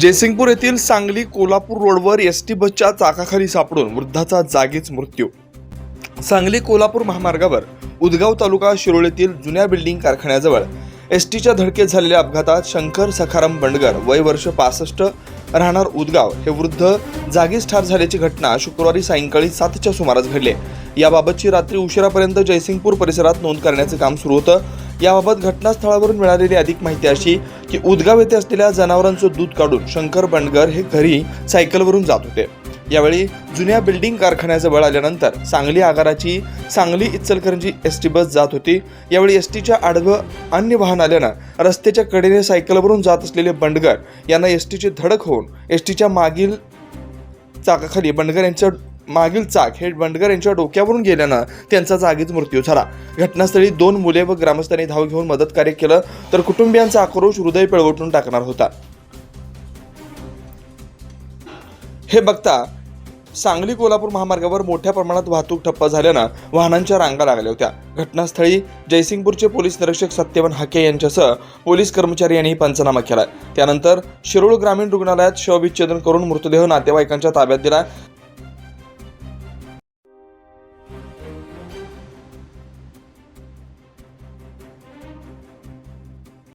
जयसिंगपूर येथील सांगली कोल्हापूर रोडवर S T बसच्या चाकाखाली सापडून वृद्धाचा जागीच मृत्यू. सांगली कोल्हापूर महामार्गावर उदगाव तालुका शिरोळीतील जुन्या बिल्डिंग कारखान्याजवळ एस टीच्या धडकेत झालेल्या अपघातात शंकर सखाराम बंडगर वय वर्ष पासष्ट राहणार उदगाव हे वृद्ध जागीच ठार झाल्याची घटना शुक्रवारी सायंकाळी सातच्या सुमारास घडली. याबाबतची रात्री उशिरापर्यंत जयसिंगपूर परिसरात नोंद करण्याचे काम सुरू होतं. याबाबत घटनास्थळावरून मिळालेली अधिक माहिती अशी की उदगाव येथे असलेल्या जनावरांचं दूध काढून शंकर बंडगर हे घरी सायकलवरून जात होते. यावेळी जुन्या बिल्डिंग कारखान्याजवळ आल्यानंतर Sangli आगाराची Sangli Ichalkaranji S T bus जात होती. यावेळी एस टीच्या आडवं अन्य वाहन आल्यानं रस्त्याच्या कडेने सायकलवरून जात असलेले बंडगर यांना एस टीची धडक होऊन एस टीच्या मागील चाकाखाली बंडगर यांचं मागील चाक हे बंडगर यांच्या डोक्यावरून गेल्यानं त्यांचा जागीच मृत्यू झाला. घटनास्थळी दोन मुले व ग्रामस्थांनी धाव घेऊन मदत कार्य केलं तर कुटुंबियांचा आक्रोश हृदय पिळवटून टाकणार होता. हे बघता सांगली कोल्हापूर महामार्गावर मोठ्या प्रमाणात वाहतूक ठप्प झाल्यानं वाहनांच्या रांगा लागल्या होत्या. घटनास्थळी जयसिंगपूरचे पोलीस निरीक्षक सत्यवन हाके यांच्यासह पोलीस कर्मचारी यांनी पंचनामा केला त्यानंतर शिरोळ ग्रामीण रुग्णालयात शवविच्छेदन करून मृतदेह नातेवाईकांच्या ताब्यात दिला